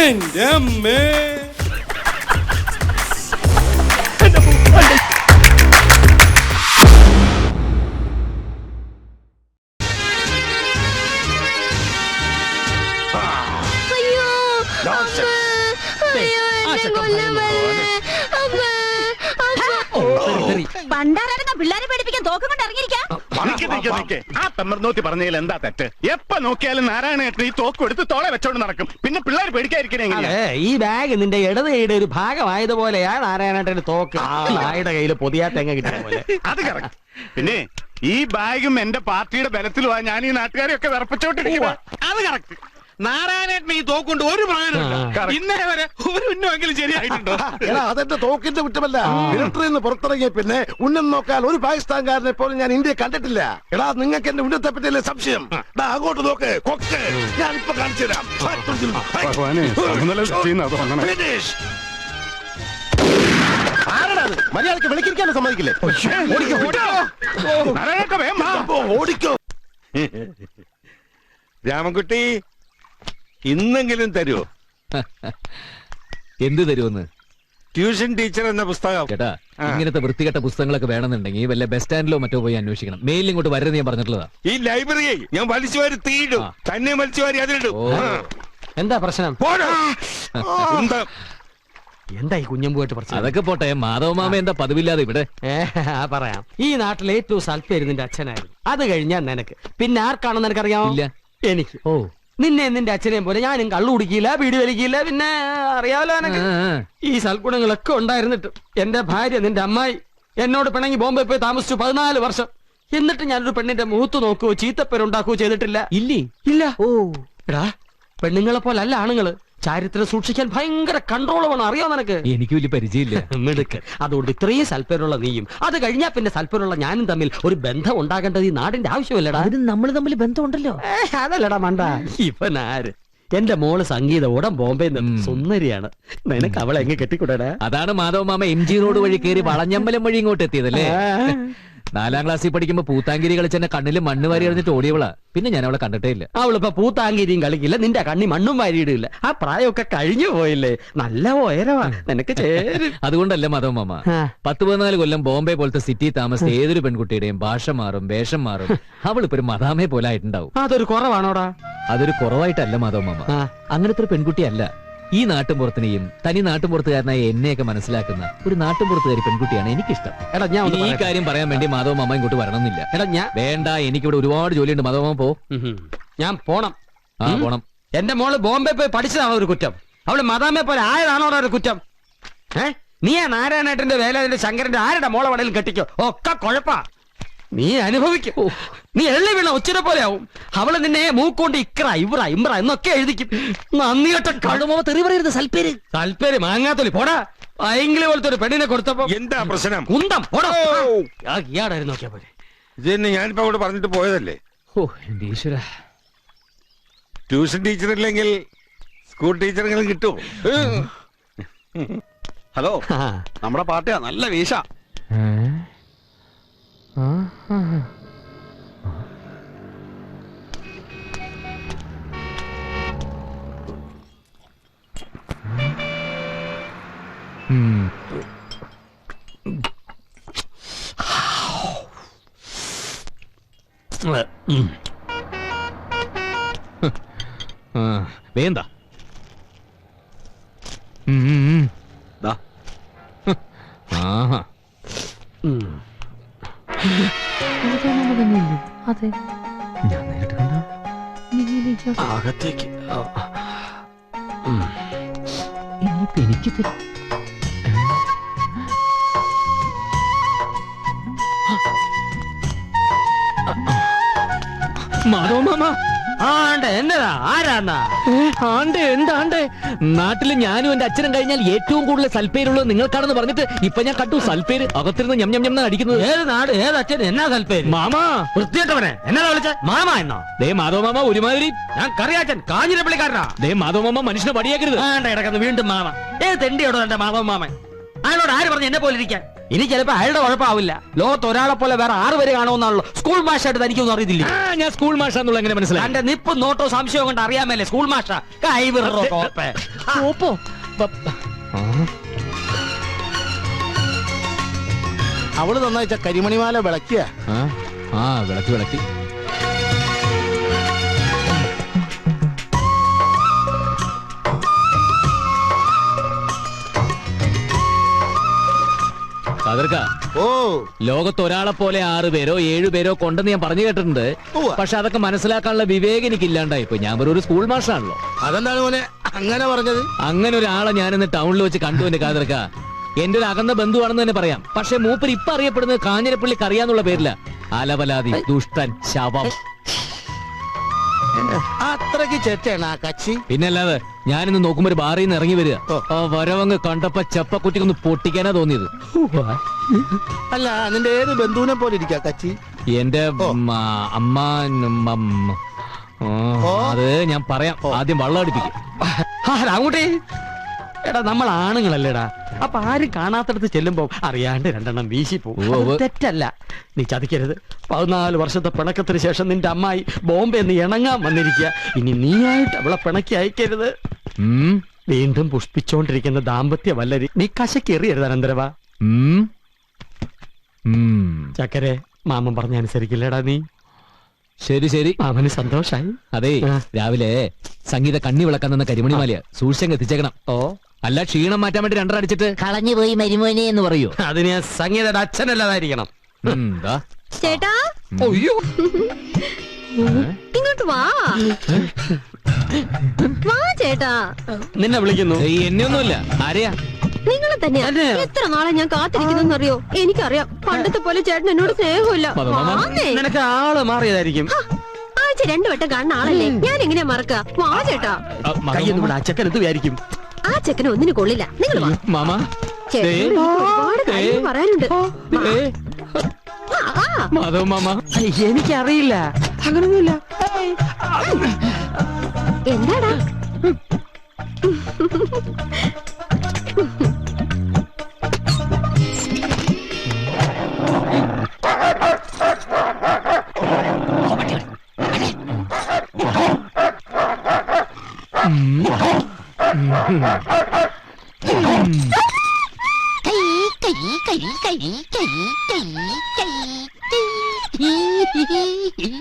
എന്റെ അമ്മേ അയ്യോ അയ്യോ എന്നെ കൊല്ലാൻ വരല്ലേ അമ്മ. പണ്ടാരടങ്ങ പിള്ളേരെ പേടിപ്പിക്കാൻ തോക്കം കൊണ്ട് ഇറങ്ങിയിരിക്കാം. ആ തമ്മർനോത്തി പറഞ്ഞതിൽ എന്താ തെറ്റ്? എപ്പ നോക്കിയാലും നാരായണേട്ടൻ ഈ തോക്ക് എടുത്ത് തോളെ വെച്ചോണ്ട് നടക്കും. പിന്നെ പിള്ളേർ പേടിക്കാതിരിക്കണേ ഈ ബാഗ് നിന്റെ ഇടത് കൈയുടെ ഒരു ഭാഗമായതുപോലെയാ നാരായണേട്ടന് തോക്ക്. നായുടെ കയ്യിൽ പൊതിയാ തെങ്ങ കിട്ടിയ പോലെ. അത് കറക്റ്റ് പിന്നെ ഈ ബാഗും എന്റെ പാർട്ടിയുടെ ബലത്തിലുമാ ഞാൻ ഈ നാട്ടുകാരെയൊക്കെ വിറപ്പിച്ചോണ്ടിരിക്കുക അത് കറക്റ്റ് നാരായണേട്ടൻ ഈ തോക്കുണ്ട് ഒരു correct. ഇന്നേ വരെ ഒരു ഉന്നമെങ്കിലും ശരിയായിട്ടുണ്ടോ? എടാ അതെന്റെ തോക്കിന്റെ കുറ്റമല്ല. മിലിറ്ററിയിൽ നിന്ന് പുറത്തിറങ്ങിയ പിന്നെ ഉന്നം നോക്കാൻ ഒരു പാകിസ്ഥാൻകാരനെ പോലും ഞാൻ ഇന്ത്യ കണ്ടിട്ടില്ല. എടാ നിങ്ങൾക്ക് എന്റെ ഉന്നത്തെ പറ്റിയല്ലേ സംശയം? അങ്ങോട്ട് നോക്ക് കൊക്ക്. ഞാൻ ഇപ്പൊ കാണിച്ചു തരാം? മര്യാദയ്ക്ക് വിളിക്കിരിക്കാനും സമ്മതിക്കില്ലേ? ഓടിക്കോ. രാമൻകുട്ടി ഇന്നെങ്കിലും തരുമോ എന്ത് തരുമെന്ന്? ട്യൂഷൻ ടീച്ചർ എന്ന പുസ്തകം. കേട്ടാ ആ. ഇങ്ങനത്തെ വൃത്തികെട്ട പുസ്തകങ്ങളൊക്കെ വേണമെന്നുണ്ടെങ്കിൽ വല്ല ബസ് സ്റ്റാൻഡിലോ മറ്റോ പോയി അന്വേഷിക്കണം. മെയിലിൽ ഇങ്ങോട്ട് വരരുത് ഞാൻ പറഞ്ഞിട്ടുള്ളതാ. ഈ ലൈബ്രറിയെ ഞാൻ വലിച്ചു വാരി തീയിടും. ആ. തന്നെ വലിച്ചു വാരി അതിലിടും. ഓ. ആ. എന്താ പ്രശ്നം? പോടോ. എന്താ? എന്താ ഈ കുഞ്ഞമ്പുമായിട്ട് പ്രശ്നം? അതൊക്കെ പോട്ടെ. മാധവ മാധവമാമ എന്താ പതിവില്ലാതെ ഇവിടെ? ഏ, ആ, പറയാം. ഈ നാട്ടിലെ ഏറ്റവും സൽപ്പേര് നിന്റെ അച്ഛനായിരുന്നു. അത് കഴിഞ്ഞാ നിനക്ക്. പിന്നെ ആർക്കാണെന്ന് നിനക്കറിയാമോ ഇല്ല. എനിക്ക്. ഓ. നിന്നെ നിന്റെ അച്ഛനെയും പോലെ ഞാനും കള്ളു കുടിക്കില്ല വീട് വലിക്കില്ല പിന്നെ അറിയാമല്ലോ എനക്ക്. ഈ സൽഗുണങ്ങളൊക്കെ ഉണ്ടായിരുന്നിട്ട് എന്റെ ഭാര്യ നിന്റെ അമ്മായി എന്നോട് പിണങ്ങി ബോംബെ പോയി താമസിച്ചു പതിനാല് വർഷം. എന്നിട്ട് ഞാനൊരു പെണ്ണിന്റെ മുഖത്ത് നോക്കുകയോ ചീത്തപ്പേരുണ്ടാക്കുകയോ ചെയ്തിട്ടില്ല. ഇല്ലേ? ഇല്ല. ഓ. എടാ പെണ്ണുങ്ങളെ പോലെ അല്ല ആണുങ്ങൾ. ചാരിത്രം സൂക്ഷിക്കാൻ ഭയങ്കര കൺട്രോൾ വേണം അറിയോ നിനക്ക്? എനിക്ക് വലിയ പരിചയമില്ല. മിടുക്ക് അതുകൊണ്ട് ഇത്രയും സൽപ്പേരുള്ള നീയും അത് കഴിഞ്ഞാ പിന്നെ സൽപ്പേരുള്ള ഞാനും തമ്മിൽ ഒരു ബന്ധം ഉണ്ടാകേണ്ടത് ഈ നാടിന്റെ ആവശ്യമല്ലടാ. അതിന് നമ്മൾ തമ്മിൽ ബന്ധമുണ്ടല്ലോ. ഉണ്ടല്ലോ അതല്ലടാ മണ്ട. ഇവനാര് എന്റെ മോൾ സംഗീത ഉടൻ ബോംബെ. സുന്ദരിയാണ്. നിനക്ക് അവളെ എങ്ങനെ കെട്ടിക്കൂടാ അതാണ് മാധവ മാമ എം ജി റോഡ് വഴി കയറി വളഞ്ഞമ്പലം വഴി ഇങ്ങോട്ട് എത്തിയതല്ലേ നാലാം ക്ലാസ്സിൽ പഠിക്കുമ്പോ പൂത്താങ്കിരി കളിച്ചെന്നെ കണ്ണിൽ മണ്ണ് വാരി എറിഞ്ഞിട്ട് ഓടിയവളാ. പിന്നെ ഞാൻ അവളെ കണ്ടിട്ടേ ഇല്ല അവളിപ്പോ പൂത്താങ്കിരിയും കളിക്കില്ല നിന്റെ കണ്ണി മണ്ണും വാരിയിടില്ല. ആ പ്രായമൊക്കെ കഴിഞ്ഞു പോയില്ലേ? നല്ല ഉയരവാ നിനക്ക് ചേരും. അതുകൊണ്ടല്ല മതം മാമ. പത്ത് പതിനാല് കൊല്ലം ബോംബെ പോലത്തെ സിറ്റി താമസിച്ച ഏതൊരു പെൺകുട്ടിയുടെയും ഭാഷ മാറും വേഷം മാറും അവളിപ്പോ ഒരു മതാമയെ പോലെ ആയിട്ടുണ്ടാവും. അതൊരു കുറവാണോടാ? അതൊരു കുറവായിട്ടല്ല മതം ആ. അങ്ങനത്തെ ഒരു പെൺകുട്ടിയല്ല. ഈ നാട്ടുംപുറത്തിനെയും തനി നാട്ടുംപുറത്തുകാരനായ എന്നെയൊക്കെ മനസ്സിലാക്കുന്ന ഒരു നാട്ടുംപുറത്തുകാരി പെൺകുട്ടിയാണ് എനിക്കിഷ്ടം. എടാ ഞാൻ ഒന്ന് ഈ പറയട്ടെ. കാര്യം പറയാൻ വേണ്ടി മാധവമാമ ഇങ്ങോട്ട് വരണമെന്നില്ല. എടാ ഞാൻ വേണ്ട എനിക്കിവിടെ ഒരുപാട് ജോലിയുണ്ട്. മാധവമാമ പോ. ഉഹും. ഞാൻ പോണം. ആ ഉം. പോണം. എന്റെ മോൾ ബോംബെ പോയി പഠിച്ചതാണോ ഒരു കുറ്റം? അവൾ മദാമെ പോലെ ആയതാണോ ഒരു കുറ്റം? ഏ? നീ ആ നാരായണേട്ടന്റെ വേലാതിന്റെ ശങ്കരന്റെ ആരുടെ മോളെ വേണേലും കെട്ടിക്കോ? ഒക്കെ കുഴപ്പാ. നീ അനുഭവിക്കും. നീ എള്ളി വീണ ഒച്ചിനെ പോലെ ആവും അവൾ നിന്നെ മൂക്കൊണ്ട് ഇക്ര ഇവ്ര ഇമ്ര എന്നൊക്കെ എഴുതിക്കും. നന്ദിയോട്ട മാധവമാമ തെറി പറയരുത് സൽപ്പേര്. താല്പര്യം മാങ്ങാത്തൊലി പോടാ. ഭയങ്കര പോലത്തെ ഒരു പെണ്ണിനെ കൊടുത്തപ്പോ എന്താ പ്രശ്നം? കുന്തം പോടാ. ഇയാടായിരുന്നു നോക്കിയാ പോലെ ഇത് തന്നെ ഞാനിപ്പോ അവിടെ പറഞ്ഞിട്ട് പോയതല്ലേ? ഓ എന്റെ ഈശ്വര. ട്യൂഷൻ ടീച്ചർ ഇല്ലെങ്കിൽ സ്കൂൾ ടീച്ചറെങ്കിലും കിട്ടും ഹലോ. ആ, നമ്മുടെ പാർട്ടിയാ നല്ല വീശ. വേണ്ട. ഉം. ഞാൻ നേരിട്ട് കണ്ട. അകത്തേക്ക്. ഇനിയിപ്പോ എനിക്ക് തരും മാധവ മാമ. ആണ്ട് എന്നതാ ആരാന്നാ? ആണ്ട് എന്താണ്ട്? നാട്ടിൽ ഞാനും എന്റെ അച്ഛനും കഴിഞ്ഞാൽ ഏറ്റവും കൂടുതൽ സൽപ്പേരുള്ളത് നിങ്ങൾക്കാണെന്ന് പറഞ്ഞിട്ട് ഇപ്പൊ ഞാൻ കണ്ടു സൽപ്പേര് അകത്തിരുന്ന് ഞം ഞം ഞം അടിക്കുന്നത്. ഏത് നാട്? ഏത് അച്ഛൻ? എന്നാ സൽപ്പേര്? മാമാ. വൃത്തിയിട്ടവനെ എന്നാ വിളിച്ച? മാമ എന്നോ? ദേ മാധവ മാമ ഒരുമാതിരി. ഞാൻ കറിയാച്ചൻ കാഞ്ഞിരപ്പള്ളിക്കാരനാ ദേ മാധവ മാമ മനുഷ്യനെ പടിയാക്കരുത്. കിടക്കുന്നു. വീണ്ടും മാമ. ഏത് തെണ്ടിയോടോ എന്റെ മാധവ മാമൻ? അയാളോട് ആര് പറഞ്ഞു എന്നെ പോലെ ഇരിക്കാൻ? ഇനി ചിലപ്പോ അയാളുടെ കുഴപ്പമാവില്ല. ലോകത്ത് ഒരാളെ പോലെ വേറെ ആറ് പേര് കാണുമെന്നാണല്ലോ. സ്കൂൾ മാഷായിട്ട് തനിക്കൊന്നും അറിയത്തില്ല? ആ ഞാൻ സ്കൂൾ മാഷാന്നുള്ള എങ്ങനെ മനസ്സിലായി? തന്റെ നിപ്പ് നോട്ടോ സംശയം കൊണ്ട് അറിയാമല്ലേ സ്കൂൾ മാഷ കൈവിറോ കോപ്പേ. ഓപ്പോ. അവൾ നന്നായിച്ച കരിമണിമാല വിളക്കിയ. ആ ആ വിളക്കി വിളക്കി. കാതർക്ക ഓ. ലോകത്ത് ഒരാളെ പോലെ ആറ് പേരോ ഏഴു പേരോ കൊണ്ടെന്ന് ഞാൻ പറഞ്ഞു കേട്ടിട്ടുണ്ട്. ഉവ്വ. പക്ഷെ അതൊക്കെ മനസ്സിലാക്കാനുള്ള വിവേകം എനിക്ക് ഇല്ലാണ്ടായി ഇപ്പൊ ഞാൻ വെറും ഒരു സ്കൂൾ മാഷാണല്ലോ. അതെന്താണ് മോനെ? അങ്ങനെ പറഞ്ഞത്? അങ്ങനെ ഒരാളെ ഞാനിന്ന് ടൗണിൽ വെച്ച് കണ്ടു എന്റെ കാതിർക്ക എന്റെ ഒരു അകന്ന ബന്ധുവാണെന്ന് തന്നെ പറയാം. പക്ഷെ മൂപ്പർ ഇപ്പൊ അറിയപ്പെടുന്നത് കാഞ്ഞിരപ്പള്ളി കറിയാന്നുള്ള പേരില്ല അലവലാതി ദുഷ്ടൻ ശവം. അത്രയ്ക്ക് ചെറ്റാണ് ആ കച്ചി. പിന്നല്ലാതെ ഞാനിന്ന് നോക്കുമ്പോ ഒരു ബാറിൽ നിന്ന് ഇറങ്ങി വരിക. ഓ. ആ വരവങ്ങ് കണ്ടപ്പോ ചെപ്പക്കുറ്റിക്കൊന്ന് പൊട്ടിക്കാനാ തോന്നിയത്. അല്ല നിന്റെ ഏത് ബന്ധുവിനെ പോലെ ഇരിക്കാ കച്ചി? എന്റെ ഓ. ഉം, ആ, അമ്മ ഉം, ഉം, ആ, ഓ. അത് ഞാൻ പറയാം. ആദ്യം വള്ളം അടിപ്പിക്കും. രാമൂട്ടി. എടാ നമ്മൾ ആണുങ്ങളല്ലേടാ. അപ്പൊ ആരും കാണാത്തടത്ത് ചെല്ലുമ്പോ അറിയാണ്ട് രണ്ടെണ്ണം വീശി പോകും. തെറ്റല്ല. നീ ചതിക്കരുത്. പതിനാല് വർഷത്തെ പിണക്കത്തിന് ശേഷം നിന്റെ അമ്മായി ബോംബെ എന്ന് ഇണങ്ങാൻ വന്നിരിക്കുക ഇനി നീയായിട്ട് അവളെ പിണക്കി അയക്കരുത്. വീണ്ടും പുഷ്പിച്ചോണ്ടിരിക്കുന്ന ദാമ്പത്യ വല്ലരി നീ കശക്കെറിയരുത് അനന്തരവാ. ചക്കരെ മാമൻ പറഞ്ഞ അനുസരിക്കില്ലടാ നീ. ശരി ശരി. അവന് സന്തോഷായി. അതെ രാവിലെ സംഗീത കണ്ണി വിളക്കാൻ തന്ന കരിമണിമാലിയ. സൂക്ഷ്യം സൂക്ഷിച്ചങ്ങ് എത്തിച്ചേക്കണം. ഓ. അല്ല ക്ഷീണം മാറ്റാൻ വേണ്ടി രണ്ടര അടിച്ചിട്ട് കളഞ്ഞു പോയി മരുമോനെ എന്ന് പറയൂ. അതിന് സംഗീതയുടെ അച്ഛനല്ലതായിരിക്കണം. ചേട്ടാ? അയ്യോ. ഇങ്ങോട്ട് വാ. വാ ചേട്ടാ. നിന്നെ വിളിക്കുന്നു. എന്നെ എന്നെയൊന്നുമില്ല. ആരെയാ? നിങ്ങളെ തന്നെയാ. എത്ര നാളെ ഞാൻ കാത്തിരിക്കുന്നറിയോ എനിക്കറിയാം. പണ്ടത്തെ പോലെ ചേട്ടൻ എന്നോട് സ്നേഹമില്ല. നിനക്ക് ആൾ മാറിയതായിരിക്കും. ആഴ്ച രണ്ടു വട്ടം കാണുന്ന ആളല്ലേ? ഞാൻ എങ്ങനെയാ മറക്ക വാ ചേട്ടാ. ആ, കയ്യിൽ നിന്ന് അച്ചക്കൻ എന്ത് വിചാരിക്കും? ആ ചെക്കന് ഒന്നിനു കൊള്ളില്ല. നിങ്ങൾ വാ. മാമ ചേട്ടനോട് ദേ. എനിക്ക് ഒരുപാട് കാര്യങ്ങൾ ദേ. പറയാനുണ്ട്. ഏ, ആ, ആ. മാധവ് മാമ. എനിക്കറിയില്ല. അങ്ങനൊന്നുമില്ല. എന്താടാ?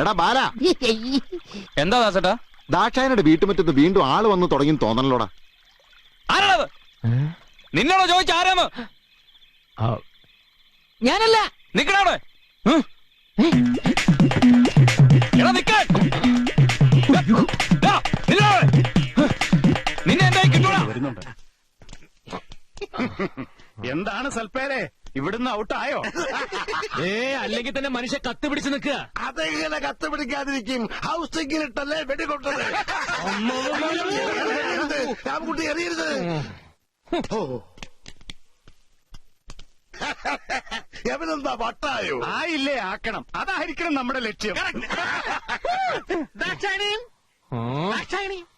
എടാ ബാല. എന്താ ദാസേട്ടാ? ദാക്ഷായനയുടെ വീട്ടുമുറ്റത്ത് വീണ്ടും ആൾ വന്ന് തുടങ്ങി തോന്നലോടാ ആരാണത്? നിന്നോടോ ചോദിച്ച ആരാന്ന്? ഞാനല്ല. നിക്കണവിടെ. എടാ നിക്കാൻ വരുന്നുണ്ട് എന്താണ് സൽപ്പേരെ? ഇവിടുന്ന് ഔട്ടായോ ഏ അല്ലെങ്കിൽ തന്നെ മനുഷ്യ കത്ത് പിടിച്ച് നിൽക്കുക. അതെങ്ങനെ കത്ത് പിടിക്കാതിരിക്കും? ഹൗസ് ഇട്ടല്ലേ വെടികൊട്ടത് എറിയരുത്. രാമൻകുട്ടി എറിയരുത്. ഓ എവനെന്താ വട്ടായോ? ആയില്ലേ ആക്കണം. അതായിരിക്കണം നമ്മുടെ ലക്ഷ്യം. ഓടിക്കോ